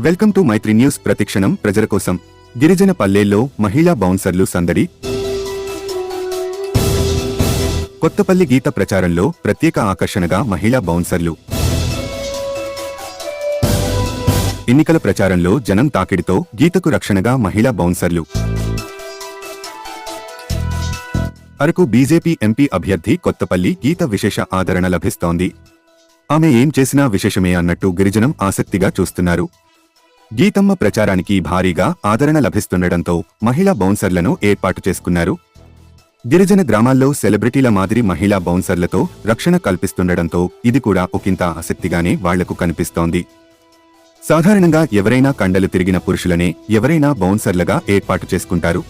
Welcome to Mythri news ప్రతిక్షణం ప్రజల కోసం. గిరిజన పల్లెల్లో మహిళా బౌన్సర్లు సందడి. కొత్తపల్లి గీత ప్రచారంలో ప్రత్యేక ఆకర్షణగా మహిళా బౌన్సర్లు. ఎన్నికల ప్రచారంలో జనం తాకిడితో గీతకు రక్షణగా మహిళా బౌన్సర్లు. అరకు బీజేపీ ఎంపీ అభ్యర్థి కొత్తపల్లి గీత విశేష ఆదరణ లభిస్తోంది. ఆమె ఏం చేసినా విశేషమే అన్నట్టు గిరిజనం ఆసక్తిగా చూస్తున్నారు. గీతమ్మ ప్రచారానికి భారీగా ఆదరణ లభిస్తుండటంతో మహిళా బౌన్సర్లను ఏర్పాటు చేసుకున్నారు. గిరిజన గ్రామాల్లో సెలబ్రిటీల మాదిరి మహిళా బౌన్సర్లతో రక్షణ కల్పిస్తుండటంతో ఇది కూడా ఒకంత ఆసక్తిగానే వాళ్ళకు కనిపిస్తోంది. సాధారణంగా ఎవరైనా కండలు తిరిగిన పురుషులనే ఎవరైనా బౌన్సర్లుగా ఏర్పాటు చేసుకుంటారు.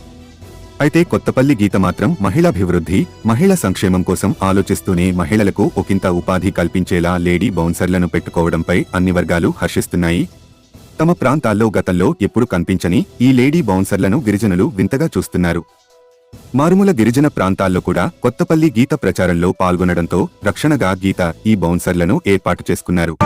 అయితే కొత్తపల్లి గీత మాత్రం మహిళాభివృద్ధి మహిళా సంక్షేమం కోసం ఆలోచిస్తూనే మహిళలకు ఒకంత ఉపాధి కల్పించేలా లేడీ బౌన్సర్లను పెట్టుకోవడంపై అన్ని వర్గాలు హర్షిస్తున్నాయి. తమ ప్రాంతాల్లో గతంలో ఎప్పుడు కనిపించని ఈ లేడీ బౌన్సర్లను గిరిజనులు వింతగా చూస్తున్నారు. మారుమూల గిరిజన ప్రాంతాల్లో కూడా కొత్తపల్లి గీత ప్రచారంలో పాల్గొనడంతో రక్షణగా గీత ఈ బౌన్సర్లను ఏర్పాటు చేసుకున్నారు.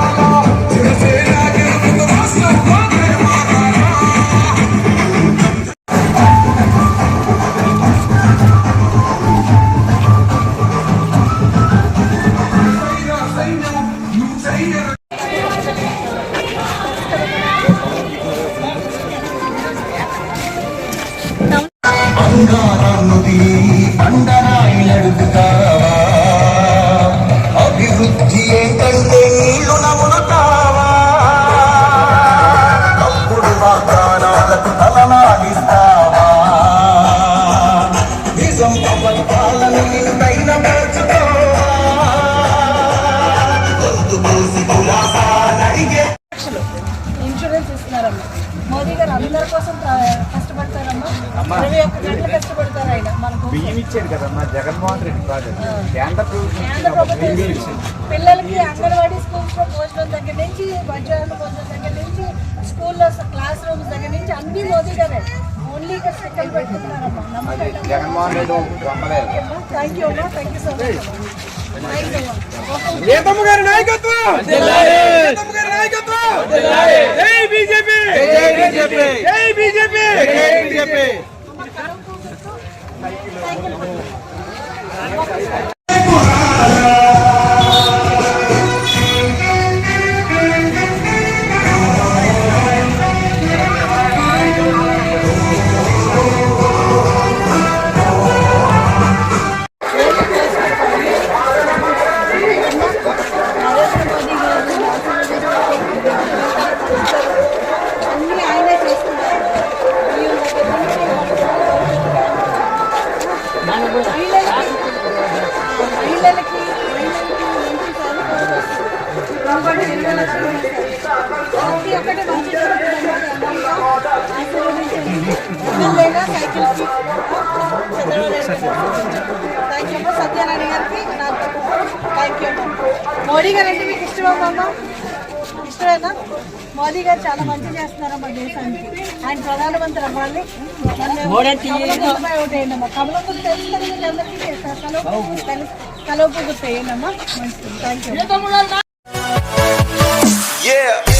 బంగారాన్నుది బండరాయిలడుగుతావా? అభివృద్ధి ఏంటంటే నీళ్ళు నములుతావా? తప్పుడు వాగ్దానాలకు తలనాడిస్తావా? నిజం అబద్ధాలను లక్షలు ఇన్సూరెన్స్ ఇస్తున్నారమ్మా. మోదీ గారు అందరి కోసం కష్టపడతారమ్మా. ఇరవై ఒక్క బియ్యం ఇచ్చాడు కదమ్మా జగన్మోహన్ రెడ్డి ప్రాజెక్ట్ కేంద్ర ప్రభుత్వం కేంద్ర ప్రభుత్వం ఇస్తుంది. పిల్లలకి అంగన్వాడీ స్కూల్స్లో భోజనం దగ్గర నుంచి మధ్యాహ్నం భోజనం దగ్గర నుంచి స్కూల్లో క్లాస్ రూమ్స్ దగ్గర నుంచి అన్ని మోదీ గారే ఓన్లీ ఇక్కడ పెట్టుకున్నారమ్మా. జగన్మోహన్ రెడ్డి థ్యాంక్ యూ అమ్మా. థ్యాంక్ యూ సో మచ్ గారి నాయకత్వం? గారి నాయకత్వం? జై బీజేపీ. జై బీజేపీ! జై బీజేపీ. థ్యాంక్ యూ సత్యనారాయణ గారికి థ్యాంక్ యూ మోడీ గారు అంటే మీకు ఇష్టమా అమ్మ ఇష్టమేనా మోదీ గారు చాలా మంచి చేస్తున్నారమ్మా దేశానికి ఆయన ప్రధానమంత్రి అవ్వాలి కమలంపై కమల అమ్మా గుర్తు తెలుసు కదా అందరికీ చేస్తారు కలవపు తెలుసు గుర్తు వేయండి అమ్మా మంచిది థ్యాంక్ యూ Yeah.